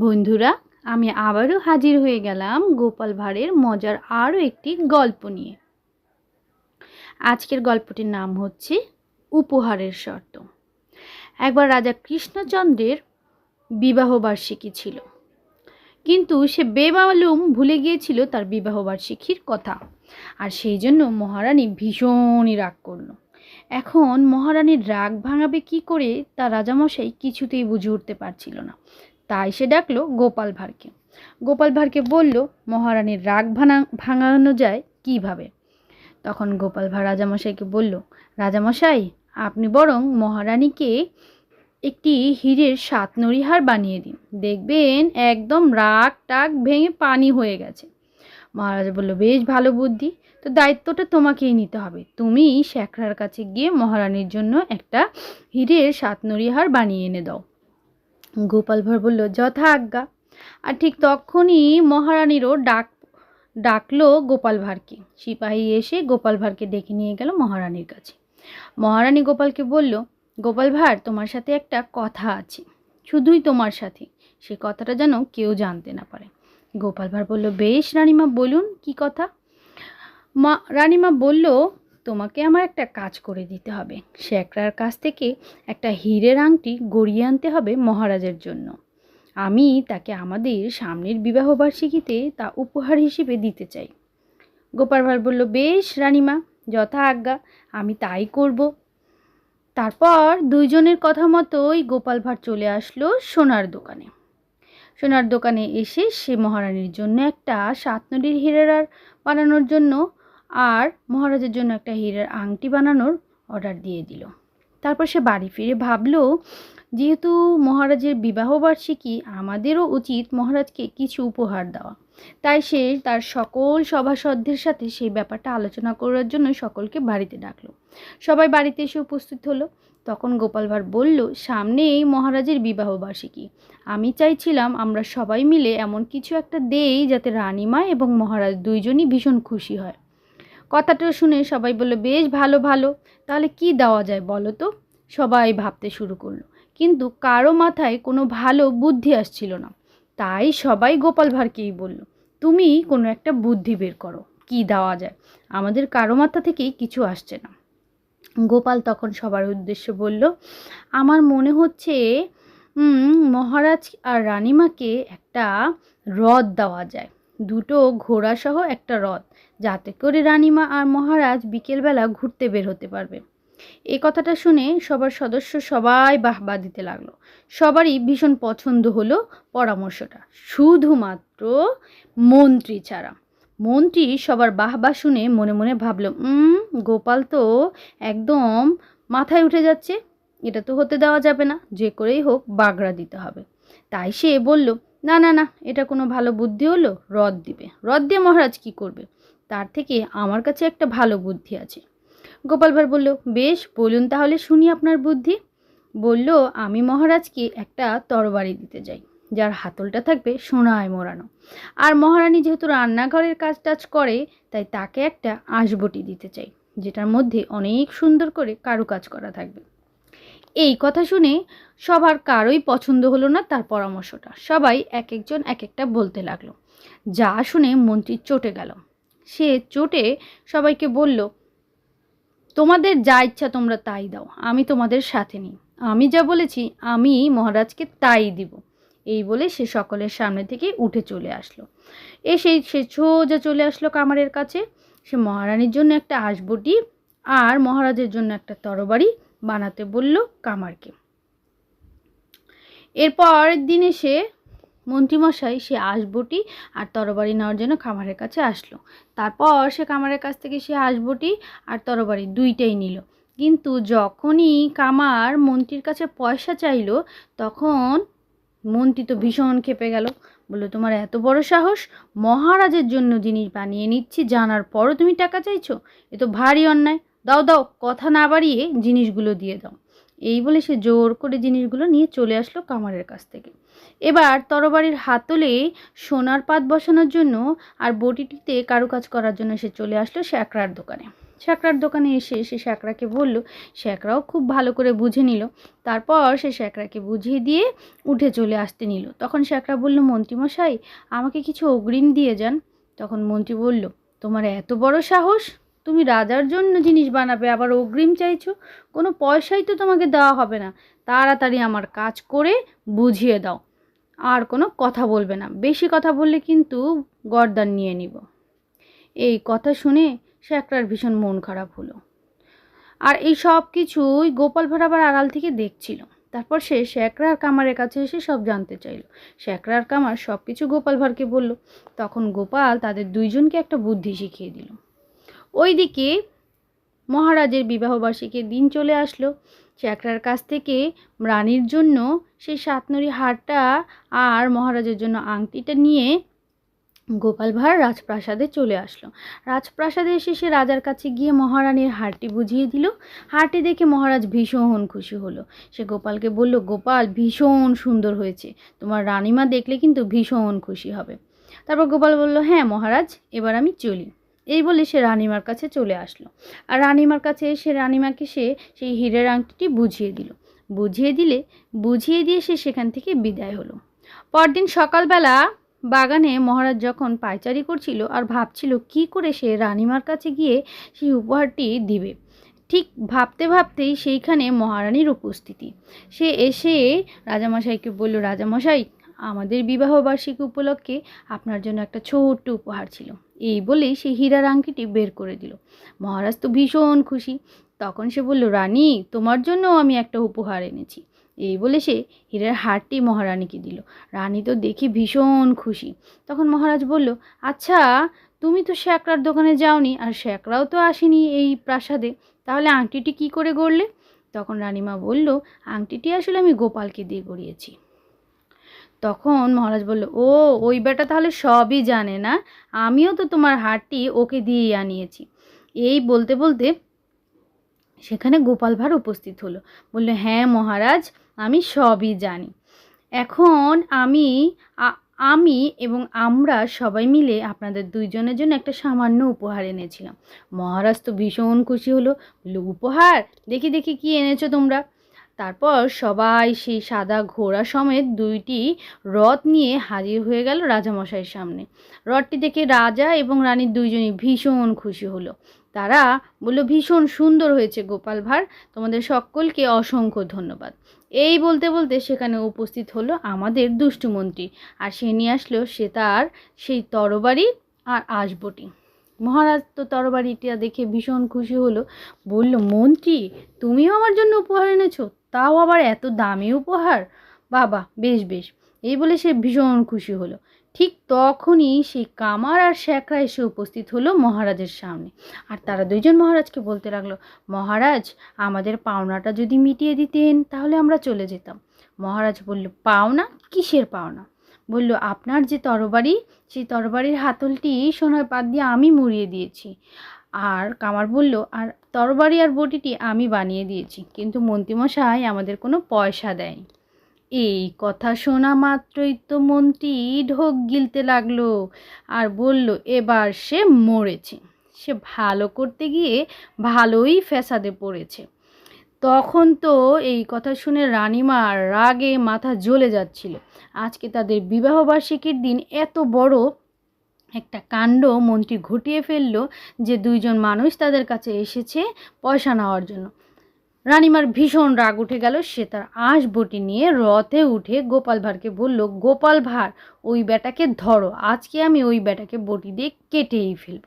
বন্ধুরা, আমি আবারও হাজির হয়ে গেলাম গোপাল ভাঁড়ের মজার আরও একটি গল্প নিয়ে। আজকের গল্পটির নাম হচ্ছে উপহারের শর্ত। একবার রাজা কৃষ্ণচন্দ্রের বিবাহবার্ষিকী ছিল। কিন্তু সে বেমালুম ভুলে গিয়েছিল তার বিবাহবার্ষিকীর কথা। আর সেই জন্য মহারানী ভীষণই রাগ করল। এখন মহারানীর রাগ ভাঙাবে কি করে তা রাজামশাই কিছুতেই বুঝে উঠতে পারছিল না। তাই সে ডাকলো গোপাল ভাঁড়কে। গোপাল ভাঁড়কে বলল, মহারানীর রাগ ভাঙা ভাঙানো যায় কীভাবে? তখন গোপাল ভাঁড় রাজামশাইকে বলল, রাজামশাই, আপনি বরং মহারানীকে একটি হীরের সাত নড়িহার বানিয়ে দিন। দেখবেন একদম রাগ টাক ভেঙে পানি হয়ে গেছে। মহারাজ বলল, বেশ ভালো বুদ্ধি, তো দায়িত্বটা তোমাকেই নিতে হবে। তুমি শ্যাকরার কাছে গিয়ে মহারানীর জন্য একটা হীরের সাত নড়িহার বানিয়ে এনে দাও। গোপাল ভাঁড় বলল, যথা আজ্ঞা। আর ঠিক তখনই মহারানীরও ডাক, ডাকলো গোপাল ভাঁড়কে। সিপাহী এসে গোপাল ভাঁড়কে ডেকে নিয়ে গেল মহারানীর কাছে। মহারানী গোপালকে বলল, গোপাল ভাঁড়, তোমার সাথে একটা কথা আছে। শুধুই তোমার সাথে। সে কথাটা যেন কেউ জানতে না পারে। গোপাল ভাঁড় বলল, বেশ রানীমা, বলুন, কি কথা? মা, রানীমা বলল তোমাকে আমার একটা কাজ করে দিতে হবে। শেখরার কাছ থেকে একটা হীরের আংটি গড়িয়ে আনতে হবে মহারাজের জন্য। আমি তাকে আমাদের সামনের বিবাহবার্ষিকীতে তা উপহার হিসেবে দিতে চাই। গোপাল ভাঁড় বলল, বেশ রানীমা, যথা আজ্ঞা, আমি তাই করব। তারপর দুইজনের কথা মতোই গোপাল ভাঁড় চলে আসলো সোনার দোকানে। সোনার দোকানে এসে সে মহারানীর জন্য একটা সাতনদীর হীরের বানানোর জন্য আর মহারাজের জন্য একটা হীরের আংটি বানানোর অর্ডার দিয়ে দিল। তারপর সে বাড়ি ফিরে ভাবলো, যেহেতু মহারাজের বিবাহবার্ষিকী আমাদেরও উচিত মহারাজকে কিছু উপহার দেওয়া। তাই সে তার সকল সভাসদদের সাথে সেই ব্যাপারটা আলোচনা করার জন্য সকলকে বাড়িতে ডাকলো। সবাই বাড়িতে এসে উপস্থিত হলো। তখন গোপাল ভাঁড় বলল সামনেই মহারাজের বিবাহবার্ষিকী আমি চাইছিলাম আমরা সবাই মিলে এমন কিছু একটা দেই যাতে রানীমা এবং মহারাজ দুইজনই ভীষণ খুশি হয়। কথাটা শুনে সবাই বলল, বেশ ভালো ভালো। তাহলে কি দেওয়া যায় বলো তো? সবাই ভাবতে শুরু করল। কিন্তু কারও মাথায় কোনো ভালো বুদ্ধি আসছিল না। তাই সবাই গোপাল ভাঁড়কেই বলল, তুমি কোনো একটা বুদ্ধি বের করো, কি দেওয়া যায়? আমাদের কারও মাথা থেকেই কিছু আসছে না। গোপাল তখন সবার উদ্দেশ্যে বলল, আমার মনে হচ্ছে মহারাজ আর রানিমাকে একটা রথ দেওয়া যায়। দুটো ঘোড়াসহ একটা রথ যাতে করে রানীমা আর মহারাজ বিকেলবেলা ঘুরতে বের হতে পারবে। এ কথাটা শুনে সবার সদস্য সবাই বাহবা দিতে লাগল। সবারই ভীষণ পছন্দ হলো পরামর্শটা। শুধুমাত্র মন্ত্রী ছাড়া। মন্ত্রী সবার বাহবা শুনে মনে মনে ভাবল গোপাল তো একদম মাথায় উঠে যাচ্ছে। এটা তো হতে দেওয়া যাবে না। যে করেই হোক বাগড়া দিতে হবে। তাই সে বলল না না না, এটা কোনো ভালো বুদ্ধি হলো রদ দিবে। রদ দিয়ে মহারাজ কি করবে? তার থেকে আমার কাছে একটা ভালো বুদ্ধি আছে। গোপাল ভাঁড় বলল, বেশ, বলুন তাহলে শুনি আপনার বুদ্ধি। বলল, আমি মহারাজকে একটা তরবারি দিতে যাই, যার হাতলটা থাকবে সোনায় মোড়ানো। আর মহারানী যেহেতু রান্নাঘরের কাজ টাজ করে, তাই তাকে একটা আঁশবটি দিতে চাই, যেটার মধ্যে অনেক সুন্দর করে কারুকাজ করা থাকবে। এই কথা শুনে সবার কারোই পছন্দ হলো না তার পরামর্শটা। সবাই এক একজন এক একটা বলতে লাগল। যা শুনে মন্ত্রী চটে গেল। সে চটে সবাইকে বলল, তোমাদের যা ইচ্ছা তোমরা তাই দাও, আমি তোমাদের সাথে নিই। আমি যা বলেছি, আমি মহারাজকে তাই দিব। এই বলে সে সকলের সামনে থেকে উঠে চলে আসলো। এসেই সে সোজা চলে আসলো কামারের কাছে। সে মহারানীর জন্য একটা আসবটি আর মহারাজের জন্য একটা তরবারি বানাতে বলল কামারকে। এরপর দিনে সে মন্ত্রীমশাই সে আসবটি আর তরবারি নেওয়ার জন্য খামারের কাছে আসলো। তারপর সে কামারের কাছ থেকে সে আসবটি আর তরবারি দুইটাই নিল। কিন্তু যখনই কামার মন্ত্রীর কাছে পয়সা চাইলো, তখন মন্ত্রী তো ভীষণ খেপে গেল। বলল, তোমার এত বড় সাহস? মহারাজের জন্য জিনিস বানিয়ে নিচ্ছি, জানার পরও তুমি টাকা চাইছো? এ তো ভারী অন্যায়। দাও দাও, কথা না বাড়িয়ে জিনিসগুলো দিয়ে দাও। এই বলে সে জোর করে জিনিসগুলো নিয়ে চলে আসলো কামারের কাছ থেকে। এবার তরবারির হাতলে সোনার পাত বসানোর জন্য আর বটিটিতে কারুকাজ করার জন্য সে চলে আসলো শ্যাকরার দোকানে। শ্যাকরার দোকানে এসে সে শ্যাকরাকে বলল, শ্যাকরাও খুব ভালো করে বুঝে নিল। তারপর সে শ্যাকরাকে বুঝিয়ে দিয়ে উঠে চলে আসতে নিল। তখন শ্যাকরা বলল, মন্ত্রীমশাই, আমাকে কিছু অগ্রিম দিয়ে যান। তখন মন্ত্রী বলল, তোমার এত বড় সাহস? তুমি রাজার জন্য জিনিস বানাবে, আবার অগ্রিম চাইছো, কোনো পয়সাই তো তোমাকে দেওয়া হবে না। তাড়াতাড়ি আমার কাজ করে বুঝিয়ে দাও। আর কোনো কথা বলবে না। বেশি কথা বললে কিন্তু গর্দান নিয়ে নিব। এই কথা শুনে শ্যাকরার ভীষণ মন খারাপ হলো। আর এই সব কিছুই গোপাল ভাঁড় আবার আড়াল থেকে দেখছিল। তারপর সে শ্যাকরার কামারের কাছে এসে সব জানতে চাইল। শ্যাকরার কামার সব কিছু গোপাল ভাঁড়কে বলল। তখন গোপাল তাদের দুইজনকে একটা বুদ্ধি শিখিয়ে দিল। ওইদিকে মহারাজের বিবাহবার্ষিকীর দিন চলে আসলো। চ্যাকরার কাছ থেকে রানীর জন্য সেই সাতনরি হারটা আর মহারাজের জন্য আংটিটা নিয়ে গোপাল ভাঁড় রাজপ্রাসাদে চলে আসলো। রাজপ্রাসাদে এসে সে রাজার কাছে গিয়ে মহারানীর হারটি বুঝিয়ে দিল। হারটি দেখে মহারাজ ভীষণ খুশি হলো। সে গোপালকে বলল, গোপাল, ভীষণ সুন্দর হয়েছে। তোমার রানীমা দেখলে কিন্তু ভীষণ খুশি হবে। তারপর গোপাল বলল হ্যাঁ মহারাজ, এবার আমি চলি। এই বলে সে রানিমার কাছে চলে আসলো। আর রানিমার কাছে এসে রানিমাকে সে সেই হীরের আংটিটি বুঝিয়ে দিল। বুঝিয়ে দিলে, বুঝিয়ে দিয়ে সে সেখান থেকে বিদায় হলো। পরদিন সকালবেলা বাগানে মহারাজ যখন পায়চারি করছিল আর ভাবছিল কি করে সে রানিমার কাছে গিয়ে সেই উপহারটি দিবে, ঠিক ভাবতে ভাবতেই সেইখানে মহারানীর উপস্থিতি। সে এসে রাজামশাইকে বলল, রাজামশাই আমাদের বিবাহ বার্ষিকী উপলক্ষে আপনার জন্য একটা ছোট্ট উপহার ছিল। এই বলেই সে হীরার আংটিটি বের করে দিল। মহারাজ তো ভীষণ খুশি। তখন সে বলল, রানী, তোমার জন্য আমি একটা উপহার এনেছি। এই বলে সে হীরার হারটি মহারানীকে দিল। রানী তো দেখি ভীষণ খুশি। তখন মহারাজ বলল আচ্ছা তুমি তো শ্যাকরার দোকানে যাওনি আর শ্যাকরাও তো আসেনি এই প্রাসাদে। তাহলে আংটিটি কি করে গড়লে? তখন রানীমা বলল, আংটিটি আসলে আমি গোপালকে দিয়ে গড়িয়েছি। তখন মহারাজ বলল, ও, ওই বেটা তাহলে সবই জানে না? আমিও তো তোমার হারটি ওকে দিয়েই আনিয়েছি। এই বলতে বলতে সেখানে গোপাল ভাঁড় উপস্থিত হলো। বলল হ্যাঁ মহারাজ, আমি সবই জানি। এখন আমি আমি এবং আমরা সবাই মিলে আপনাদের দুইজনের জন্য একটা সামান্য উপহার এনেছিলাম। মহারাজ তো ভীষণ খুশি হলো। বলল, উপহার? দেখি দেখি কি এনেছো তোমরা? তারপর সবাই সেই সাদা ঘোড়া সমেত দুইটি রথ নিয়ে হাজির হয়ে গেল রাজামশাইয়ের সামনে। রথটি দেখে রাজা এবং রানীর দুইজনই ভীষণ খুশি হলো। তারা বলল, ভীষণ সুন্দর হয়েছে গোপাল ভাঁড়, তোমাদের সকলকে অসংখ্য ধন্যবাদ। এই বলতে বলতে সেখানে উপস্থিত হলো আমাদের দুষ্টুমন্ত্রী আর সে নিয়ে আসলো, সে তার সেই তরবারি আর আসবটি। মহারাজ তো তরবারিটা দেখে ভীষণ খুশি হলো। বলল, মন্ত্রী, তুমিও আমার জন্য উপহার এনেছো? তাও আবার এত দামি উপহার? বাবা, বেশ বেশ। এই বলে সে ভীষণ খুশি হলো। ঠিক তখনই সেই কামার আর শ্যাকরা এসে উপস্থিত হলো মহারাজের সামনে। আর তারা দুইজন মহারাজকে বলতে লাগল, মহারাজ, আমাদের পাওনাটা যদি মিটিয়ে দিতেন, তাহলে আমরা চলে যেতাম। মহারাজ বলল, পাওনা? কিসের পাওনা? বলল, আপনার যে তরবারি, সেই তরবারির হাতলটি সোনার পাত দিয়ে আমি মুড়িয়ে দিয়েছি। আর কামার বলল, আর তরবারি আর বটিটি আমি বানিয়ে দিয়েছি, কিন্তু মন্ত্রীমশাই আমাদের কোনো পয়সা দেয়নি। এই কথা শোনা মাত্রই তো মন্ত্রী ঢোক গিলতে লাগল আর বলল, এবার সে মরেছে। সে ভালো করতে গিয়ে ভালোই ফ্যাসাদে পড়েছে। তখন তো এই কথা শুনে রানিমার রাগে মাথা জ্বলে যাচ্ছিল। আজকে তাদের বিবাহবার্ষিকীর দিন এত বড় একটা কাণ্ড মন্ত্রী ঘটিয়ে ফেলল যে দুইজন মানুষ তাদের কাছে এসেছে পয়সা নেওয়ার জন্য। রানিমার ভীষণ রাগ উঠে গেল, সে তার আঁশ বটি নিয়ে রথে উঠে গোপাল ভাঁড়কে বলল, গোপাল ভাঁড়, ওই বেটাকে ধরো, আজকে আমি ওই বেটাকে বটি দিয়ে কেটেই ফেলব।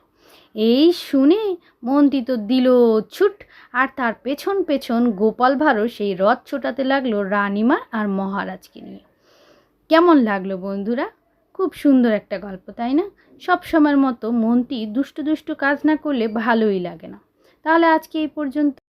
এই শুনে মন্ত্রী তো দিল ছুট, আর তার পেছন পেছন গোপাল ভাঁড়ও সেই রথ ছোটাতে লাগল রানিমা আর মহারাজকে নিয়ে। কেমন লাগল বন্ধুরা? খুব সুন্দর একটা গল্প, তাই না? সব সময়ের মতো মনটি দুষ্টু দুষ্টু কাজ না করলে ভালোই লাগে না। তাহলে আজকে এই পর্যন্ত।